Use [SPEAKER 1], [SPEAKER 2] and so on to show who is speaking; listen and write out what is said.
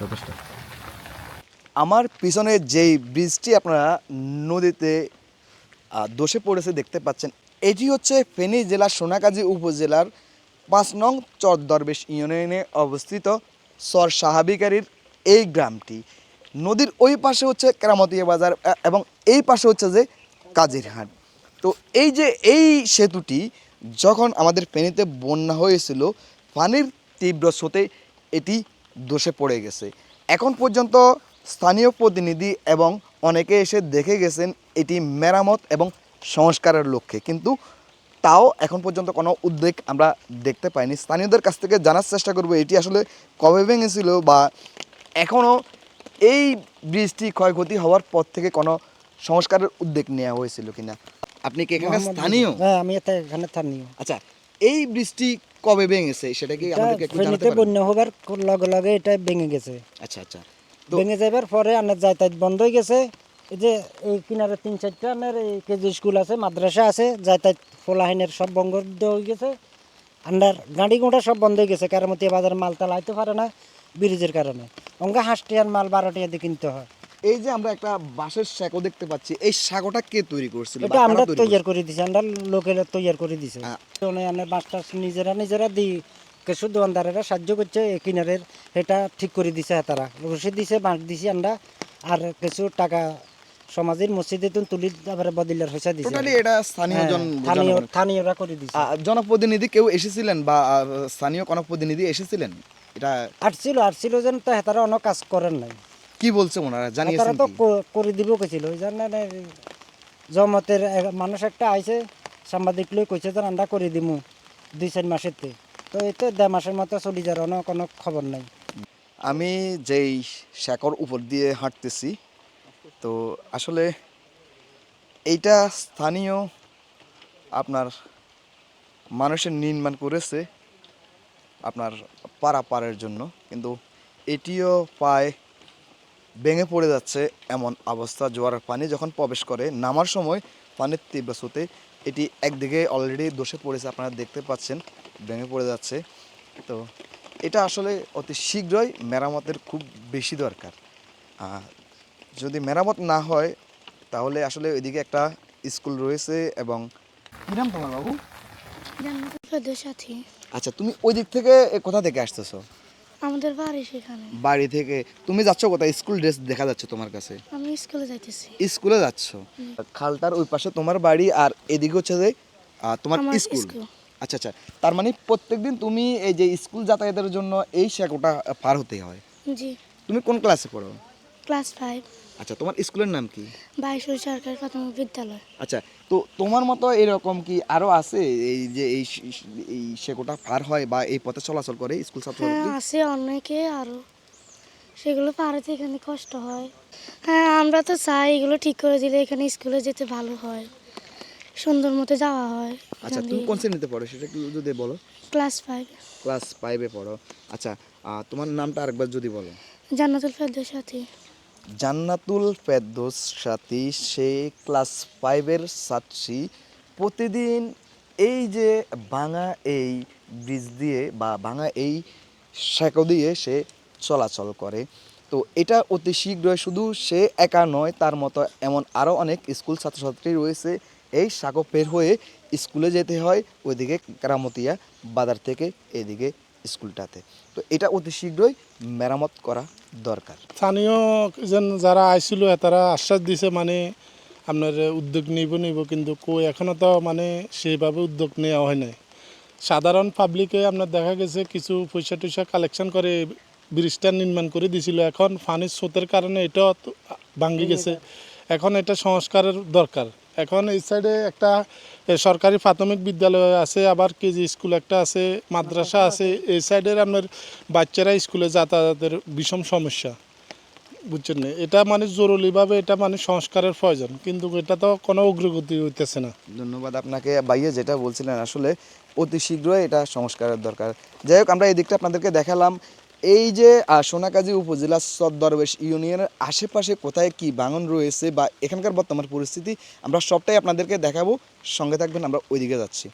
[SPEAKER 1] যথেষ্ট।
[SPEAKER 2] আমার পিছনে যেই ব্রিজটি আপনারা নদীতে ধসে পড়েছে দেখতে পাচ্ছেন, এটি হচ্ছে ফেনী জেলার সোনাকাজী উপজেলার পাঁচ নং চর দরবেশ ইউনিয়নে অবস্থিত সর সাহাবিকারীর এই গ্রামটি। নদীর ওই পাশে হচ্ছে কেরামতিয়া বাজার এবং এই পাশে হচ্ছে যে কাজিরহাট। তো এই যে এই সেতুটি, যখন আমাদের ফেনীতে বন্যা হয়েছিল, পানির তীব্র স্রোতে এটি ধসে পড়ে গেছে। এখন পর্যন্ত স্থানীয় প্রতিনিধি এবং অনেকে এসে দেখে গেছেন এটি মেরামত এবং সংস্কারের লক্ষ্যে। কিন্তু তাও এখন পর্যন্ত কোনো উদ্বেগ আমরা দেখতে পাইনি। স্থানীয়দের কাছ থেকে জানার চেষ্টা করব এটি আসলে কবে ভেঙেছিল বা এখনও এই ব্রিজটি ক্ষয়ক্ষতি হওয়ার পর থেকে কোনো সংস্কারের উদ্যোগ নেওয়া হয়েছিল কিনা? আপনি কি
[SPEAKER 3] এখানে
[SPEAKER 2] স্থানীয়?
[SPEAKER 3] হ্যাঁ আমি এখানে স্থানীয়।
[SPEAKER 2] আচ্ছা এই বৃষ্টি কবে ভেঙেছে? সেটা কি আমাদেরকে একটু জানাতে পারেন?
[SPEAKER 3] বন্যা হবার লগে লগে এটা ভেঙে গেছে।
[SPEAKER 2] আচ্ছা আচ্ছা।
[SPEAKER 3] ভেঙে যাবার পরে আনার যাতায়াত বন্ধ হয়ে গেছে। এই যে এই কিনারে তিন চারটা আনার এই কেজি স্কুল আছে মাদ্রাসা আছে যাতায়াত ফোলাহিনের সব বন্ধ হয়ে গেছে। আন্ডার গাড়ি ঘোড়া সব বন্ধ হয়ে গেছে। কারমতি বাজার মাল তালাইতে পারে না ব্রিজের কারণে। অঙ্গা হাঁসটিয়ার মাল বারো টিয়া দিয়ে কিনতে হয়।
[SPEAKER 2] এই যে আমরা একটা বাঁশের সাঁকো দেখতে পাচ্ছি এই সাঁকোটা কে তৈরি করছিল
[SPEAKER 3] এটা আমরা
[SPEAKER 2] তৈরি
[SPEAKER 3] করে দিছি আমরা লোকের তৈরি করে দিছে।
[SPEAKER 2] হ্যাঁ।
[SPEAKER 3] আমরা বাসটা নিজেরা নিজেরা দিই কিছু দোকানদারেরা সাহায্য করছে এই কিনারের এটা ঠিক করে দিছে তারা। রসিদ দিছে বাঁশ দিছি আমরা আর কিছু টাকা সমাজের মসজিদে তো তুলি তারপরে বদিলার পয়সা দিছে।
[SPEAKER 2] টোটালি এটা স্থানীয়
[SPEAKER 3] হ্যাঁ,
[SPEAKER 2] জন
[SPEAKER 3] স্থানীয় স্থানীয়রা করে দিছে।
[SPEAKER 2] জনপ্রতিনিধি কেউ এসেছিলেন বা স্থানীয় কোনো প্রতিনিধি এসেছিলেন? এটা
[SPEAKER 3] আসছিল আসছিল যেন তো তারা অনেক কাজ করেন নাই।
[SPEAKER 2] কি বলছে ওনারা?
[SPEAKER 3] তারা
[SPEAKER 2] জানিয়েছেন
[SPEAKER 3] তো করে দিব কেছিল ওই জন্য জমতের মানুষ একটা আইছে সাংবাদিক লই কইছে যে আমরা করে দিমু দুই চার মাসেতে তো এই তো দেড় মাসের মতো চলে যার অন্য কোনো খবর নাই।
[SPEAKER 2] আমি যেই শ্যাকর উপর দিয়ে হাঁটতেছি তো আসলে এইটা স্থানীয় আপনার মানুষের নির্মাণ করেছে আপনার পারাপারের জন্য কিন্তু এটিও প্রায় ভেঙে পড়ে যাচ্ছে এমন অবস্থা। জোয়ারের পানি যখন প্রবেশ করে নামার সময় পানির তীব্র স্রোতে এটি একদিকে অলরেডি দোষে পড়েছে আপনারা দেখতে পাচ্ছেন ভেঙে পড়ে যাচ্ছে। তো এটা আসলে অতি শীঘ্রই মেরামতের খুব বেশি দরকার। যদি মেরামত না হয় তাহলে আসলে ওইদিকে একটা স্কুল রয়েছে এবং কি নাম তোমার বাবু? আচ্ছা তুমি ওই দিক থেকে কোথা থেকে আসতেছো?
[SPEAKER 4] আমাদের বাড়ি সেখানে।
[SPEAKER 2] বাড়ি থেকে। তুমি যাচ্ছ কোথায়? স্কুল ড্রেস দেখা যাচ্ছে তোমার কাছে।
[SPEAKER 4] আমি স্কুলে যাইতেছি।
[SPEAKER 2] স্কুলে যাচ্ছ? খালটার ওই পাশে তোমার বাড়ি আর এদিকে হচ্ছে যে তোমার স্কুল।
[SPEAKER 4] স্কুল।
[SPEAKER 2] আচ্ছা আচ্ছা। তার মানে প্রত্যেকদিন তুমি এই যে স্কুল যাতায়াতের জন্য এই শেকোটা পার হতে হয়।
[SPEAKER 4] জি।
[SPEAKER 2] তুমি কোন ক্লাসে পড়ো?
[SPEAKER 4] ক্লাস ফাইভ
[SPEAKER 2] আচ্ছা তোমার স্কুলের নাম কি?
[SPEAKER 4] বাইশুল সরকারি প্রাথমিক বিদ্যালয়।
[SPEAKER 2] আচ্ছা তো তোমার মতো এরকম কি আরও আছে? এই যে এই এই শেকোটা পার হয় বা এই পথে চলাচল করে স্কুল
[SPEAKER 4] হ্যাঁ আছে অনেকে আরও। সেগুলো পাড়াতে এখানে কষ্ট হয়। হ্যাঁ আমরা তো চাই এগুলো ঠিক করে দিলে এখানে স্কুলে যেতে ভালো হয়। সুন্দর মতো যাওয়া হয়।
[SPEAKER 2] আচ্ছা তুমি কোন শ্রেণীতে পড়ো সেটা একটু যদি বলো?
[SPEAKER 4] Class five.
[SPEAKER 2] ক্লাস ফাইভে পড়ো। আচ্ছা তোমার নামটা আরেকবার যদি বলো।
[SPEAKER 4] জান্নাতুল ফেরদৌস সাথী।
[SPEAKER 2] জান্নাতুল ফেরদৌস সাথী, সে ক্লাস ফাইভের ছাত্রী প্রতিদিন এই যে ভাঙা এই ব্রিজ দিয়ে বা ভাঙা এই সাঁকো দিয়ে সে চলাচল করে। তো এটা অতি শীঘ্রই শুধু সে একা নয়, তার মতো এমন আরও অনেক স্কুল ছাত্রছাত্রী রয়েছে। এই সাঁকো পের হয়ে স্কুলে যেতে হয়, ওইদিকে কেরামতিয়া বাজার থেকে এইদিকে স্কুলটাতে। তো এটা অতি শীঘ্রই মেরামত করা দরকার।
[SPEAKER 5] স্থানীয় যারা আইছিল তারা আশ্বাস দিছে মানে আপনার উদ্যোগ নিব নিব কিন্তু কই এখনও তো মানে সেইভাবে উদ্যোগ নেওয়া হয় নাই। সাধারণ পাবলিকে আপনার দেখা গেছে কিছু পয়সা টয়সা কালেকশন করে ব্রিজটা নির্মাণ করে দিছিল। এখন পানির স্রোতের কারণে এটা ভাঙ্গি গেছে। এখন এটা সংস্কারের দরকার। এখন এই সাইডে একটা সরকারি প্রাথমিক বিদ্যালয় আছে আবার কেজি স্কুল একটা আছে মাদ্রাসা আছে। এই সাইডের আপনার বাচ্চারা স্কুলে যাতায়াতের বিষম সমস্যা বুঝছেন না? এটা মানে জরুরিভাবে এটা মানে সংস্কারের প্রয়োজন কিন্তু এটা তো কোনো অগ্রগতি হইতেছে না।
[SPEAKER 2] ধন্যবাদ আপনাকে। ভাইয়া যেটা বলছিলেন আসলে অতি শীঘ্রই এটা সংস্কারের দরকার। যাই হোক আমরা এই দিকটা আপনাদেরকে দেখালাম। এই যে সোনাকাজী উপজেলা সদরবেশ ইউনিয়নের আশেপাশে কোথায় কি বাঙন রয়েছে বা এখানকার বর্তমান পরিস্থিতি, আমরা সবটাই আপনাদেরকে দেখাবো। সঙ্গে থাকবেন, আমরা ওইদিকে যাচ্ছি।